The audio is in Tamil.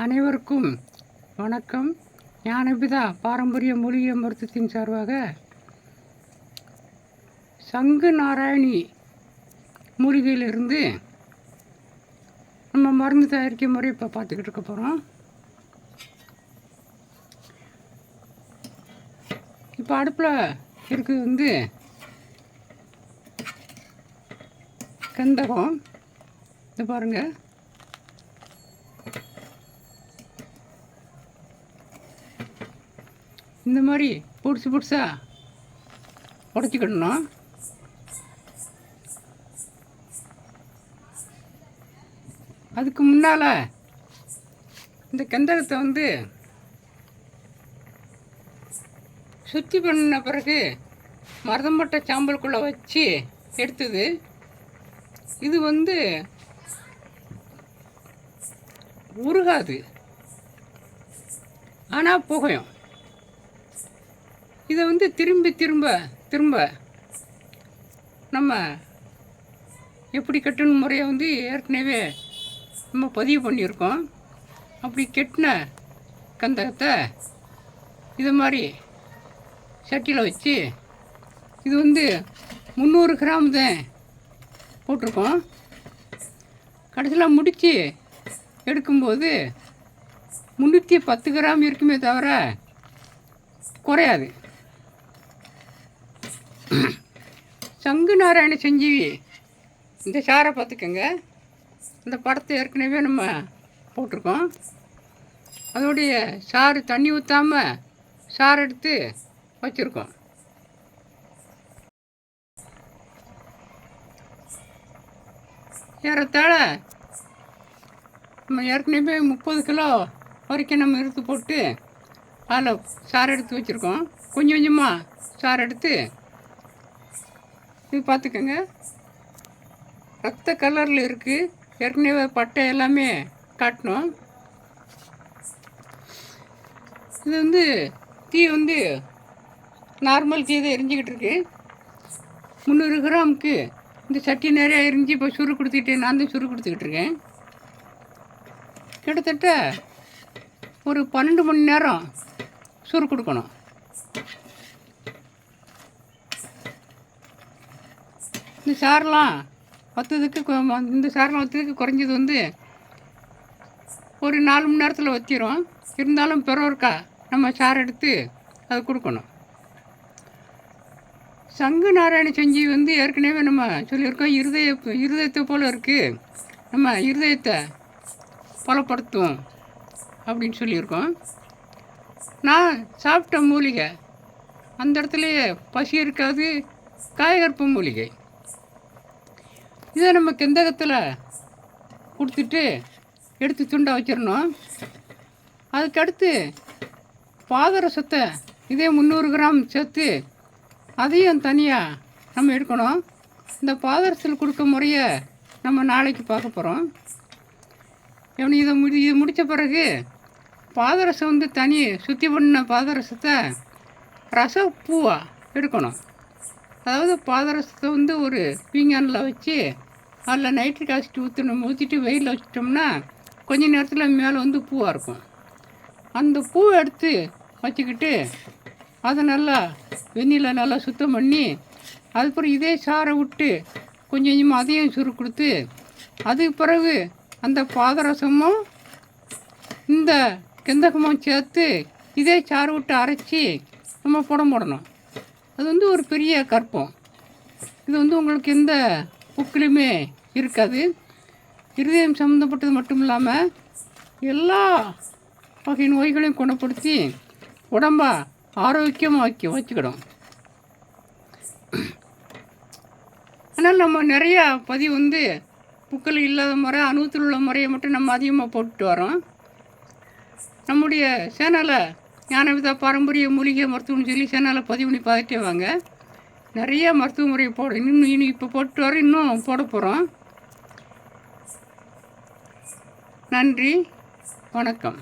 அனைவருக்கும் வணக்கம். ஞானபிதா பாரம்பரிய மூலிகை மருத்துவத்தின் சார்பாக சங்கு நாராயணி மூலிகையிலிருந்து நம்ம மருந்து தயாரிக்கும் முறை இப்போ பார்த்துக்கிட்டு இருக்க போகிறோம் இப்போ அடுப்பில் இருக்குது வந்து கந்தகம். இது பாருங்கள் இந்த மாதிரி புதுசு புதுசாக உடச்சிக்கிடணும் அதுக்கு முன்னால் இந்த கந்தகத்தை வந்து சுத்தி பண்ண பிறகு மருதம்பட்ட சாம்பலுக்குள்ளே வச்சு எடுத்தது. இது வந்து உருகாது. ஆனால் புகையும். இதை வந்து திரும்பி திரும்ப திரும்ப நம்ம எப்படி கட்டணும் முறையை வந்து ஏற்கனவே நம்ம பதிவு பண்ணியிருக்கோம். அப்படி கெட்டின கந்தகத்தை இது மாதிரி சட்டியில் வச்சு இது வந்து முந்நூறு கிராம் தான் போட்டிருக்கோம். கடைசியில் முடித்து எடுக்கும்போது முந்நூற்றி பத்து கிராம் இருக்குமே தவிர குறையாது. சங்கு நாராயண சஞ்சீவி. இந்த சாரை பார்த்துக்கோங்க. இந்த படத்தை ஏற்கனவே நம்ம போட்டிருக்கோம். அதோடைய சாறு தண்ணி ஊற்றாமல் சாறு எடுத்து வச்சுருக்கோம். ஏறத்தாழ நம்ம ஏற்கனவே முப்பது கிலோ வரைக்கும் நம்ம இறுத்து போட்டு அதில் சாறு எடுத்து வச்சுருக்கோம். கொஞ்சம் கொஞ்சமாக சாறு எடுத்து இது பார்த்துக்கோங்க. ரத்த கலரில் இருக்குது ஏற்கனவே பட்டை எல்லாமே காட்டணும். இது வந்து தீ வந்து நார்மல் தீ தான் எரிஞ்சிக்கிட்டு இருக்கு. முந்நூறு கிராமுக்கு இந்த சட்டி நிறையா எரிஞ்சு இப்போ சுரு கொடுத்துக்கிட்டு நான் தான் சுரு கொடுத்துக்கிட்டு இருக்கேன். கிட்டத்தட்ட ஒரு பன்னெண்டு மணி நேரம் சுரு கொடுக்கணும். இந்த சாரெலாம். வற்றதுக்கு இந்த சாரெலாம் வற்றதுக்கு குறைஞ்சது வந்து ஒரு நாலு மணி நேரத்தில் வச்சிரும். இருந்தாலும் பிறவருக்கா நம்ம சாறு எடுத்து அது கொடுக்கணும். சங்கு நாராயண செஞ்சி வந்து ஏற்கனவே நம்ம சொல்லியிருக்கோம். இருதய இருதயத்தை போல் இருக்குது நம்ம இருதயத்தை பலப்படுத்தும் அப்படின்னு சொல்லியிருக்கோம். நான் சாப்பிட்ட மூலிகை அந்த இடத்துலையே பசி இருக்காது காயகற்ப மூலிகை. இதை நம்ம கெந்தகத்தில் கொடுத்துட்டு எடுத்து துண்டை வச்சிடணும். அதுக்கடுத்து பாதரசத்தை இதே முந்நூறு கிராம் சேர்த்து அதையும் தனியாக நம்ம எடுக்கணும். இந்த பாதரசத்தில் கொடுக்க முறையை நம்ம நாளைக்கு பார்க்க போகிறோம் எப்படி இதை முடி இது முடித்த பிறகு பாதரசம் வந்து தனி சுற்றி பண்ண பாதரசத்தை ரசப்பூவாக எடுக்கணும். அதாவது பாதரசத்தை வந்து ஒரு பீங்கானில் வச்சு அதில் நைட்ரிக் ஆசிட் ஊற்றணும் ஊற்றிட்டு வெயிலில் வச்சிட்டோம்னா கொஞ்ச நேரத்தில் மேலே வந்து பூவாக இருக்கும். அந்த பூவை எடுத்து வச்சுக்கிட்டு அதை நல்லா வெந்நில நல்லா சுத்தம் பண்ணி அதுக்கப்புறம் இதே சாரை விட்டு கொஞ்சம் கொஞ்சமாக அதையும் சுரு கொடுத்து அதுக்கு பிறகு அந்த பாதரசமும் இந்த கெந்தகமும் சேர்த்து இதே சாறு விட்டு அரைச்சி நம்ம புடம் போடணும். அது வந்து ஒரு பெரிய கற்பம். இது வந்து உங்களுக்கு எந்த புக்கிலுமே இருக்காது. இருதயம் சம்மந்தப்பட்டது மட்டும் இல்லாமல் எல்லா வகை நோய்களையும் குணப்படுத்தி உடம்ப ஆரோக்கியமாக வைக்க வச்சுக்கிடும் ஆனால் நம்ம நிறையா பதிவு வந்து புக்கில் இல்லாத முறை அணுத்தில் உள்ள முறையை மட்டும் நம்ம அதிகமாக போட்டுட்டு வரோம். நம்முடைய சேனலை ஞானவிதா பாரம்பரிய மூலிகை மருத்துவம்னு சொல்லி சேனலை பதிவு பண்ணி பார்த்துட்டே வாங்க. நிறைய மருத்துவ முறை போட இன்னும் இனி இப்போ போட்டு வர இன்னும் போட போகிறோம் நன்றி. வணக்கம்.